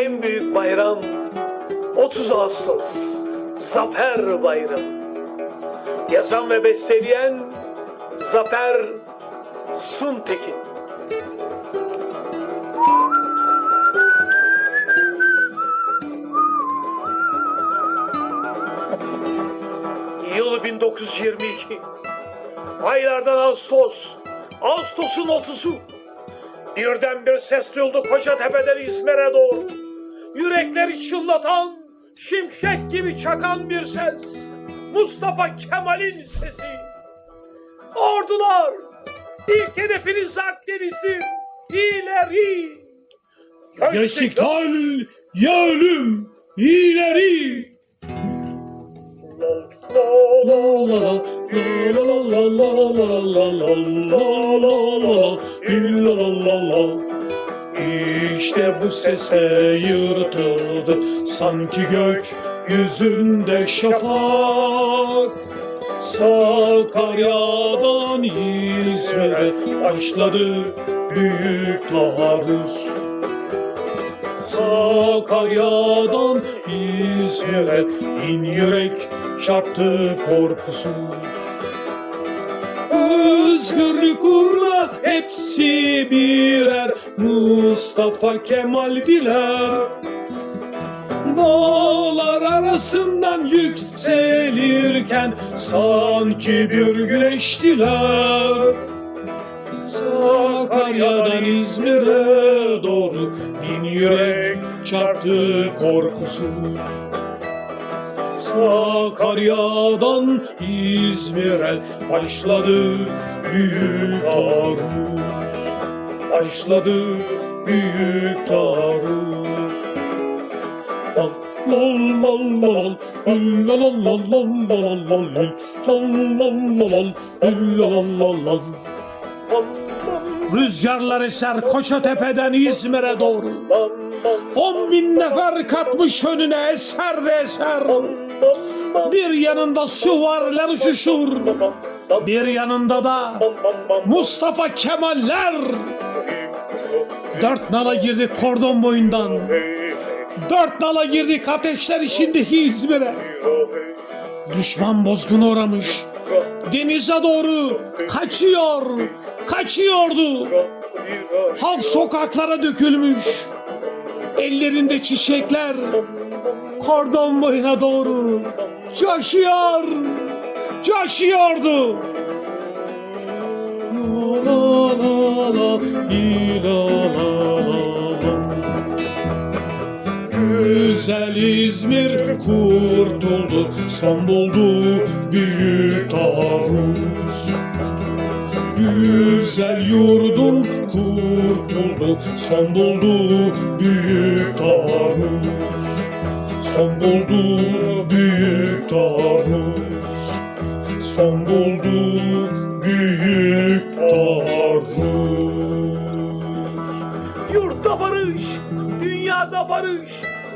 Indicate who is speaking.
Speaker 1: en büyük bayram 30 Ağustos Zafer Bayramı. Yazan ve besteleyen Zafer Suntekin. Yıl 1922. Aylardan Ağustos. Ağustos'un 30'u. Birden bir ses duyuldu Kocatepe'den İzmir'e doğru. Yürekleri çınlatan, şimşek gibi çakan bir ses. Mustafa Kemal'in sesi. Ordular, ilk hedefiniz Akdeniz'dir. İleri.
Speaker 2: Ya istiklal, ya ölüm, ileri. La la la, la la la la la la la la la la, İşte bu sese yırtıldı sanki gök yüzünde şafak. Sakarya'dan İzmir'e başladı büyük taarruz. Sakarya'dan İzmir'e in yürek çarptı korkusuz. Özgürlük uğruna hepsi birer Mustafa Kemal diler. Dağlar arasından yükselirken sanki bir güneştiler. Sakarya'dan İzmir'e doğru bin yürek çarptı korkusuz. Sakarya'dan İzmir'e başladı büyük taarruz. Başladı büyük taarruz. Lal lal lal lal lal lal lal lal lal lal lal lal lal Rüzgarlar eser Koçatepe'den İzmir'e doğru. On bin nefer katmış önüne eser de eser. Bir yanında süvariler uçuşur. Bir yanında da Mustafa Kemaller. Dört nala girdik kordon boyundan. Dört nala girdik ateşler içindeki İzmir'e. Düşman bozguna uğramış. Denize doğru kaçıyor. Kaçıyordu. Halk sokaklara dökülmüş. Ellerinde çiçekler. Kordon boyuna doğru coşuyor. Coşuyordu. Güzel İzmir kurtuldu, son buldu büyük taarruz. Güzel yurdum kurtuldu, son buldu büyük taarruz. Son buldu büyük taarruz. Son buldu büyük taarruz.
Speaker 1: Yurtta barış, dünyada barış.